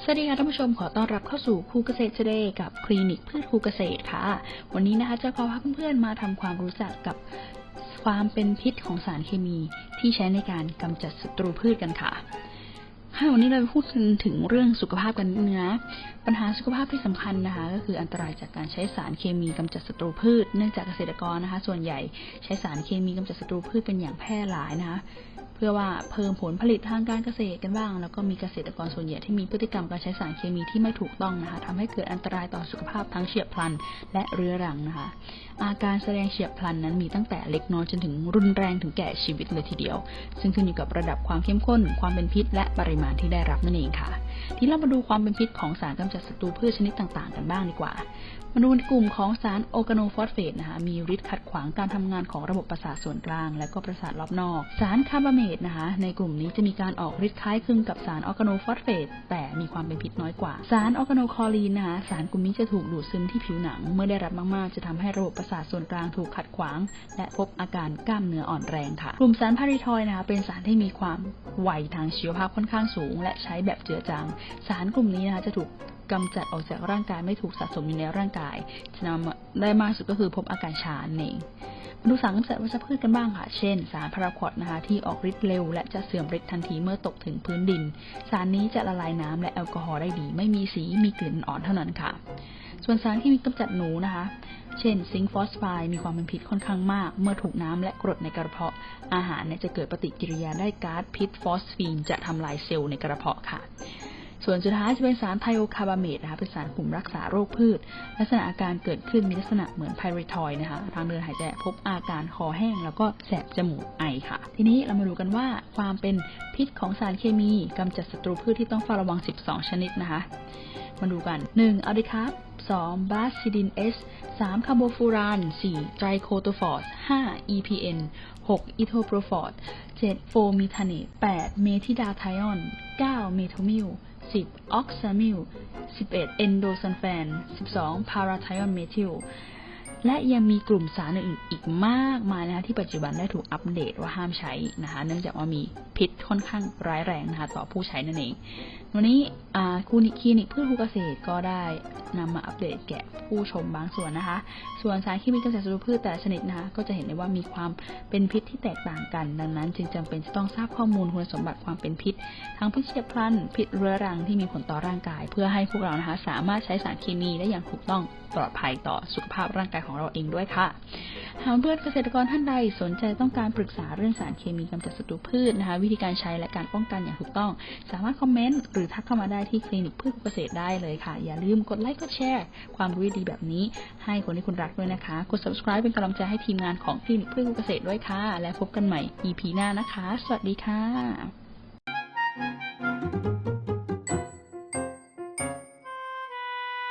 สวัสดีค่ะท่านผู้ชมขอต้อนรับเข้าสู่ครูเกษตร Today กับคลินิกพืชครูเกษตรค่ะ วันนี้นะคะจะพาเพื่อนๆมาทำความรู้จักกับความเป็นพิษของสารเคมีที่ใช้ในการกำจัดศัตรูพืชกันค่ะค่ะวันนี้เราพูดกันถึงเรื่องสุขภาพกันนิดนึงนะปัญหาสุขภาพที่สำคัญนะคะ ก็คืออันตรายจากการใช้สารเคมีกำจัดศัตรูพืช เนื่องจากเกษตรกรนะคะ ส่วนใหญ่ใช้สารเคมีกำจัดศัตรูพืชเป็นอย่างแพร่หลายนะคะ พื่อว่าเพิ่มผลผลิตทางการเกษตรกันบ้าง แล้วก็มีเกษตรกรส่วนใหญ่ที่มีพฤติกรรมการใช้สารเคมีที่ไม่ถูกต้องนะคะทำให้เกิดอันตรายต่อสุขภาพทั้งเฉียบพลัน และเรื้อรังนะคะ อาการแสดงเฉียบพลันนั้นมีตั้งแต่เล็กน้อยจนถึงรุนแรงถึงแก่ชีวิตเลยทีเดียว ซึ่งขึ้นอยู่กับระดับความเข้มข้น ความเป็นพิษ และปริมาณที่ได้รับนั่นเองค่ะ ที่เรามาดูความเป็นพิษของสารกำจัดศัตรูพืชชนิดต่างๆ กันบ้างดีกว่า มาดูในกลุ่มของสารโอร์แกโนฟอสเฟตนะคะ มีฤทธิ์ขัดขวางการทำงานของระบบประสาทส่วนกลาง และก็ประสาทรอบนอก สารคาร์บาเมตนะคะ ในกลุ่มนี้จะมีการออกฤทธิ์คล้ายคลึงกับสารออร์แกโนฟอสเฟตแต่มีความเป็นพิษน้อยกว่า สารออร์แกโนคอรีนนะคะสารกลุ่มนี้จะถูกดูดซึมที่ผิวหนัง เมื่อได้รับมากๆ จะทำให้ระบบประสาทส่วนกลางถูกขัดขวาง และพบอาการกล้ามเนื้ออ่อนแรงค่ะ กลุ่มสารพาริทอยนะคะเป็นสารที่มีความไวทางชีวภาพค่อนข้างสูง และใช้แบบเจือจางสารกลุ่มนี้นะคะจะถูกกำจัดออกจากร่างกายไม่ถูกสะสมอยู่ในร่างกายจะนำได้มากสุดก็คือพบอาการชานเองมาดูสารกำจัดวัชพืชกันบ้างค่ะ เช่น สารพาราควอดนะคะที่ออกฤทธิ์เร็ว และจะเสื่อมฤทธิ์ทันทีเมื่อตกถึงพื้นดิน สารนี้จะละลายน้ำและแอลกอฮอล์ได้ดี ไม่มีสีมีกลิ่นอ่อนเท่านั้นค่ะ ส่วนสารที่มีกำจัดหนูนะคะ เช่นซิงค์ฟอสไฟมีความเป็นพิษค่อนข้างมาก เมื่อถูกน้ำและกรดในกระเพาะอาหารจะเกิดปฏิกิริยาได้ก๊าซพิษฟอสฟีนจะทำลายเซลล์ในกระเพาะค่ะ ส่วนสุดท้ายจะเป็นสารไทโอคาร์บาเมตนะคะเป็นสารกลุ่มรักษาโรคพืช ลักษณะอาการเกิดขึ้นมีลักษณะเหมือนไพเรทอยนะคะทางเดินหายใจพบอาการคอแห้ง แล้วก็แสบจมูกไอค่ะ ทีนี้เรามาดูกันว่าความเป็นพิษของสารเคมีกำจัดศัตรูพืชที่ต้องเฝ้าระวัง 12 ชนิดนะคะ มาดูกัน 1. อาริคัส 12 บาสซิดินเอส3คาร์โบฟูราน 4 ไตรโคโตฟอร์ส5 EPN 6อิโทโปรฟอร์ส7 โฟมิทาเแปดเมทิดาไทออน 9 เมโทมิล 10 ออกซามิล 11 เอนโดซันแฟน 12 พาราไทออนเมทิล และยังมีกลุ่มสารอื่นอีกมากมายนะคะที่ปัจจุบันได้ถูกอัปเดตว่าห้ามใช้นะคะ เนื่องจากว่ามีพิษค่อนข้างร้ายแรงนะคะต่อผู้ใช้นั่นเอง วันนี้คลินิกคลินิกพืชภูเกษตรก็ได้นำมาอัปเดตแก่ผู้ชมบางส่วนนะคะ ส่วนสารเคมีกำจัดศัตรูพืชแต่ละชนิดนะคะก็จะเห็นได้ว่ามีความเป็นพิษที่แตกต่างกัน ดังนั้น จึงจำเป็นจะต้องทราบข้อมูลคุณสมบัติความเป็นพิษ ทั้งพิษเฉียบพลันพิษเรื้อรังที่มีผลต่อร่างกาย เพื่อให้พวกเรานะคะสามารถใช้สารเคมีได้อย่างถูกต้องปลอดภัยต่อสุขภาพร่างกายของเราเองด้วยค่ะ หากเพื่อนเกษตรกรท่านใดสนใจต้องการปรึกษาเรื่องสารเคมีกำจัดศัตรูพืชนะคะ วิธีการใช้และการป้องกันอย่างถูกต้อง สามารถคอมเมนต์หรือทักเข้ามาได้ที่คลินิกพืชเกษตรได้เลยค่ะ อย่าลืมกดไลค์กดแชร์ความรู้ดีแบบนี้ ให้คนที่คุณรักด้วยนะคะ กด subscribe เป็นกำลังใจให้ทีมงานของคลินิกพืชเกษตรด้วยค่ะ และพบกันใหม่ EP หน้านะคะ สวัสดีค่ะ